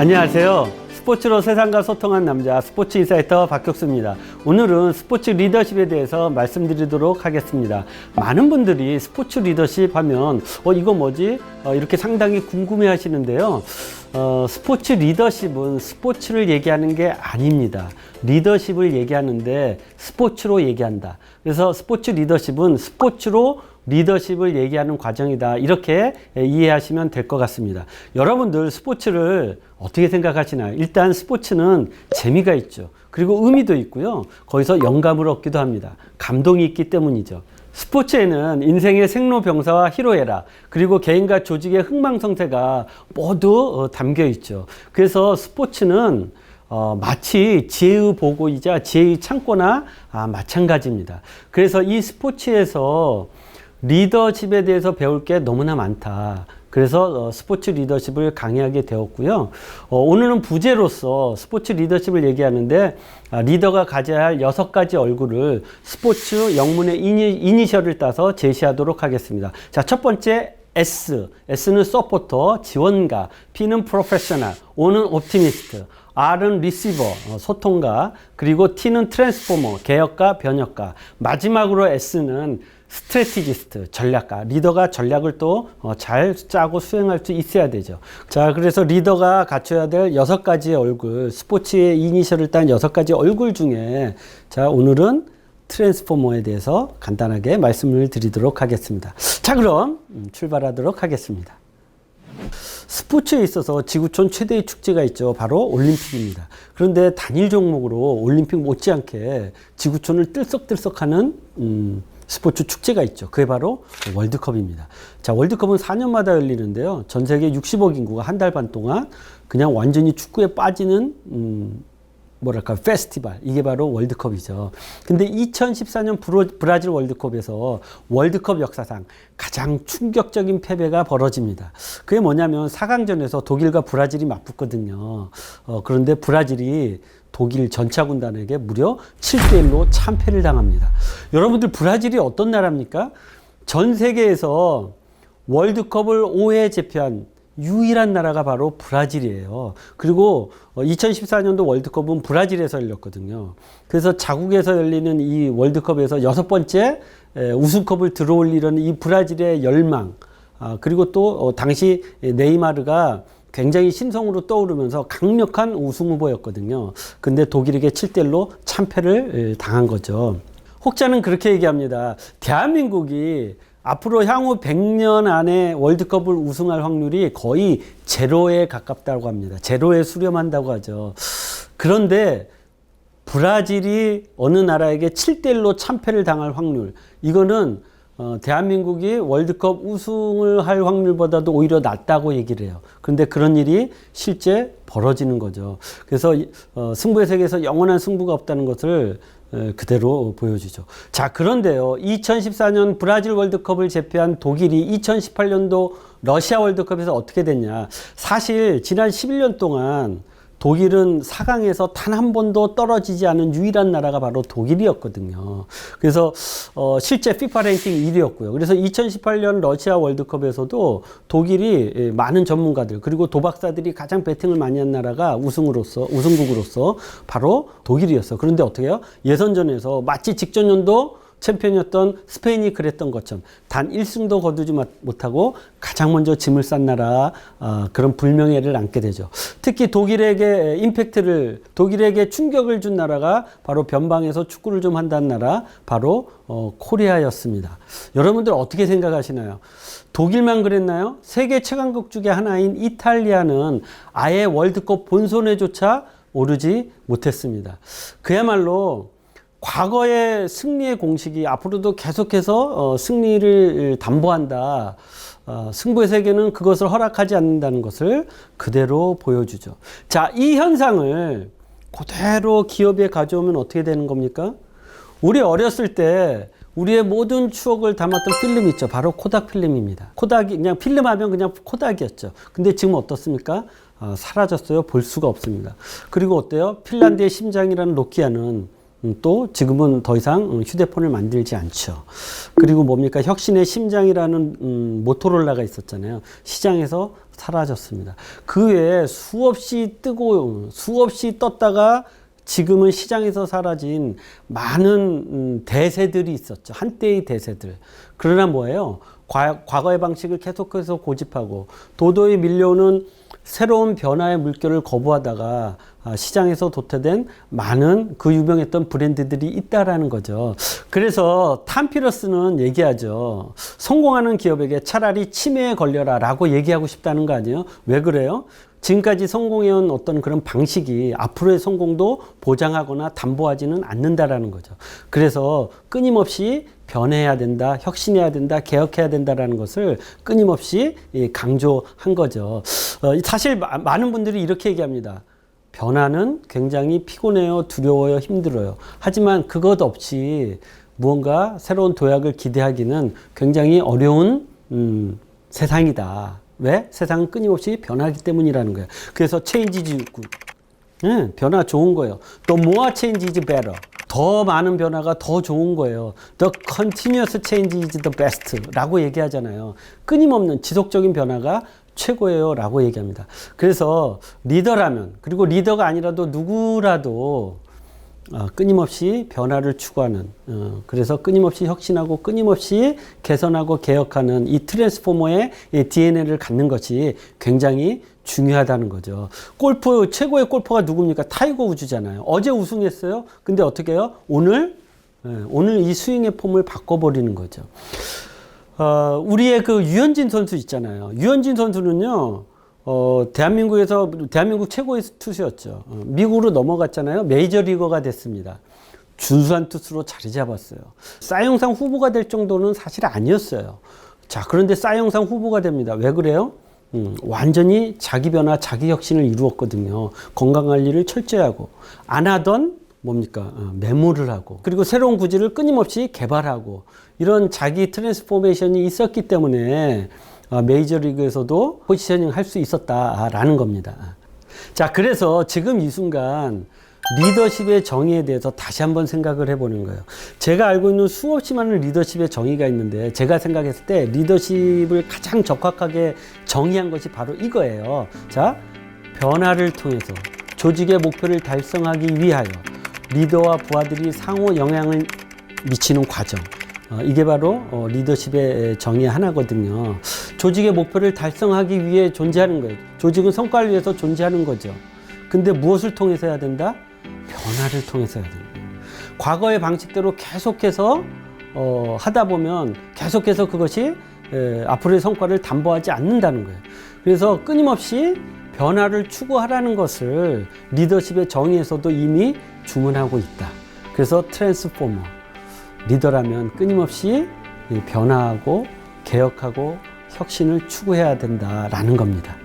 안녕하세요. 스포츠로 세상과 소통한 남자 스포츠 인사이터 박격수입니다. 오늘은 스포츠 리더십에 대해서 말씀드리도록 하겠습니다. 많은 분들이 스포츠 리더십 하면 어 이거 뭐지? 어, 이렇게 상당히 궁금해 하시는데요. 어, 스포츠 리더십은 스포츠를 얘기하는 게 아닙니다. 리더십을 얘기하는데 스포츠로 얘기한다. 그래서 스포츠 리더십은 스포츠로 리더십을 얘기하는 과정이다. 이렇게 이해하시면 될 것 같습니다. 여러분들 스포츠를 어떻게 생각하시나요? 일단 스포츠는 재미가 있죠. 그리고 의미도 있고요. 거기서 영감을 얻기도 합니다. 감동이 있기 때문이죠. 스포츠에는 인생의 생로병사와 희로애락 그리고 개인과 조직의 흥망성쇠가 모두 어, 담겨 있죠. 그래서 스포츠는 어, 마치 지혜의 보고이자 지혜의 창고나 아, 마찬가지입니다. 그래서 이 스포츠에서 리더십에 대해서 배울 게 너무나 많다. 그래서 어, 스포츠 리더십을 강의하게 되었고요. 어, 오늘은 부제로서 스포츠 리더십을 얘기하는데 아, 리더가 가져야 할 여섯 가지 얼굴을 스포츠 영문의 이니, 이니셜을 따서 제시하도록 하겠습니다. 자, 첫 번째 S. S는 서포터, 지원가, P는 프로페셔널, O는 옵티미스트, R은 리시버, 어, 소통가, 그리고 T는 트랜스포머, 개혁가, 변혁가. 마지막으로 S는 스트레티지스트, 전략가, 리더가 전략을 또 잘 짜고 수행할 수 있어야 되죠. 자, 그래서 리더가 갖춰야 될 여섯 가지의 얼굴, 스포츠의 이니셜을 딴 여섯 가지 얼굴 중에 자, 오늘은 트랜스포머에 대해서 간단하게 말씀을 드리도록 하겠습니다. 자, 그럼 음, 출발하도록 하겠습니다. 스포츠에 있어서 지구촌 최대의 축제가 있죠. 바로 올림픽입니다. 그런데 단일 종목으로 올림픽 못지않게 지구촌을 뜰썩뜰썩 하는 음, 스포츠 축제가 있죠. 그게 바로 월드컵입니다. 자, 월드컵은 4년마다 열리는데요. 전 세계 60억 인구가 한 달 반 동안 그냥 완전히 축구에 빠지는 음, 뭐랄까 페스티벌 이게 바로 월드컵이죠. 근데 2014년 브로, 브라질 월드컵에서 월드컵 역사상 가장 충격적인 패배가 벌어집니다. 그게 뭐냐면 4강전에서 독일과 브라질이 맞붙거든요. 어, 그런데 브라질이 독일 전차 군단에게 무려 7대 1로 참패를 당합니다. 여러분들 브라질이 어떤 나라입니까? 전 세계에서 월드컵을 5회 제패한 유일한 나라가 바로 브라질이에요. 그리고 2014년도 월드컵은 브라질에서 열렸거든요. 그래서 자국에서 열리는 이 월드컵에서 여섯 번째 우승컵을 들어올리려는 이 브라질의 열망, 아, 그리고 또 어, 당시 네이마르가 굉장히 신성으로 떠오르면서 강력한 우승 후보였거든요. 근데 독일에게 7대1로 참패를 당한 거죠. 혹자는 그렇게 얘기합니다. 대한민국이 앞으로 향후 100년 안에 월드컵을 우승할 확률이 거의 제로에 가깝다고 합니다. 제로에 수렴한다고 하죠. 그런데 브라질이 어느 나라에게 7대1로 참패를 당할 확률, 이거는 어, 대한민국이 월드컵 우승을 할 확률보다도 오히려 낮다고 얘기를 해요. 그런데 그런 일이 실제 벌어지는 거죠. 그래서 어, 승부의 세계에서 영원한 승부가 없다는 것을 에, 그대로 보여주죠. 자, 그런데요. 2014년 브라질 월드컵을 제패한 독일이 2018년도 러시아 월드컵에서 어떻게 됐냐. 사실 지난 11년 동안 독일은 4강에서 단 한 번도 떨어지지 않은 유일한 나라가 바로 독일이었거든요. 그래서 어, 실제 FIFA 랭킹 1위였고요. 그래서 2018년 러시아 월드컵에서도 독일이 예, 많은 전문가들 그리고 도박사들이 가장 배팅을 많이 한 나라가 우승으로서 우승국으로서 바로 독일이었어. 그런데 어떻게 해요? 예선전에서 마치 직전 연도 챔피언이었던 스페인이 그랬던 것처럼 단 1승도 거두지 못하고 가장 먼저 짐을 싼 나라 어, 그런 불명예를 안게 되죠. 특히 독일에게 임팩트를 독일에게 충격을 준 나라가 바로 변방에서 축구를 좀 한다는 나라 바로 어, 코리아였습니다. 여러분들 어떻게 생각하시나요? 독일만 그랬나요? 세계 최강국 중에 하나인 이탈리아는 아예 월드컵 본선에조차 오르지 못했습니다. 그야말로 과거의 승리의 공식이 앞으로도 계속해서 어, 승리를 담보한다. 어, 승부의 세계는 그것을 허락하지 않는다는 것을 그대로 보여주죠. 자, 이 현상을 그대로 기업에 가져오면 어떻게 되는 겁니까? 우리 어렸을 때 우리의 모든 추억을 담았던 필름 있죠. 바로 코닥 필름입니다. 코닥이 그냥 필름 하면 그냥 코닥이었죠. 근데 지금 어떻습니까? 어, 사라졌어요. 볼 수가 없습니다. 그리고 어때요? 핀란드의 심장이라는 노키아는 음, 또 지금은 더 이상 음, 휴대폰을 만들지 않죠. 그리고 뭡니까 혁신의 심장이라는 음, 모토롤라가 있었잖아요. 시장에서 사라졌습니다. 그 외에 수없이 뜨고 수없이 떴다가 지금은 시장에서 사라진 많은 음, 대세들이 있었죠. 한때의 대세들. 그러나 뭐예요? 과, 과거의 방식을 계속해서 고집하고 도도히 밀려오는 새로운 변화의 물결을 거부하다가 아, 시장에서 도태된 많은 그 유명했던 브랜드들이 있다라는 거죠. 그래서 탐피러스는 얘기하죠. 성공하는 기업에게 차라리 치매에 걸려라 라고 얘기하고 싶다는 거 아니에요? 왜 그래요? 지금까지 성공해온 어떤 그런 방식이 앞으로의 성공도 보장하거나 담보하지는 않는다라는 거죠. 그래서 끊임없이 변해야 된다, 혁신해야 된다, 개혁해야 된다라는 것을 끊임없이 이 강조한 거죠. 어, 사실 마- 많은 분들이 이렇게 얘기합니다. 변화는 굉장히 피곤해요, 두려워요, 힘들어요. 하지만 그것 없이 무언가 새로운 도약을 기대하기는 굉장히 어려운 음, 세상이다. 왜? 세상은 끊임없이 변하기 때문이라는 거예요. 그래서 is good. 네, 변화 좋은 거예요. The more change is better. 더 많은 변화가 더 좋은 거예요. The continuous change is the best. 라고 얘기하잖아요. 끊임없는 지속적인 변화가 최고예요. 라고 얘기합니다. 그래서 리더라면, 그리고 리더가 아니라도 누구라도 어, 끊임없이 변화를 추구하는 어, 그래서 끊임없이 혁신하고 끊임없이 개선하고 개혁하는 이 트랜스포머의 이 DNA를 갖는 것이 굉장히 중요하다는 거죠. 골프 최고의 골퍼가 누굽니까? 타이거 우즈잖아요. 어제 우승했어요. 근데 어떻게 해요? 오늘 예, 오늘 이 스윙의 폼을 바꿔버리는 거죠. 어, 우리의 그 유현진 선수 있잖아요. 유현진 선수는요, 어, 대한민국에서, 대한민국 최고의 투수였죠. 어, 미국으로 넘어갔잖아요. 메이저리거가 됐습니다. 준수한 투수로 자리 잡았어요. 싸영상 후보가 될 정도는 사실 아니었어요. 자, 그런데 싸영상 후보가 됩니다. 왜 그래요? 음, 완전히 자기 변화, 자기 혁신을 이루었거든요. 건강 관리를 철저히 하고 안 하던 뭡니까 어, 메모를 하고 그리고 새로운 구질을 끊임없이 개발하고 이런 자기 트랜스포메이션이 있었기 때문에 어, 메이저리그에서도 포지셔닝 할 수 있었다라는 겁니다. 자, 그래서 지금 이 순간 리더십의 정의에 대해서 다시 한번 생각을 해보는 거예요. 제가 알고 있는 수없이 많은 리더십의 정의가 있는데 제가 생각했을 때 리더십을 가장 적확하게 정의한 것이 바로 이거예요. 자, 변화를 통해서 조직의 목표를 달성하기 위하여 리더와 부하들이 상호 영향을 미치는 과정. 어, 이게 바로 어, 리더십의 정의 하나거든요. 조직의 목표를 달성하기 위해 존재하는 거예요. 조직은 성과를 위해서 존재하는 거죠. 근데 무엇을 통해서 해야 된다? 변화를 통해서 해야 된다. 과거의 방식대로 계속해서 어, 하다 보면 계속해서 그것이 에, 앞으로의 성과를 담보하지 않는다는 거예요. 그래서 끊임없이 변화를 추구하라는 것을 리더십의 정의에서도 이미 주문하고 있다. 그래서 트랜스포머 리더라면 끊임없이 이 변화하고 개혁하고 혁신을 추구해야 된다라는 겁니다.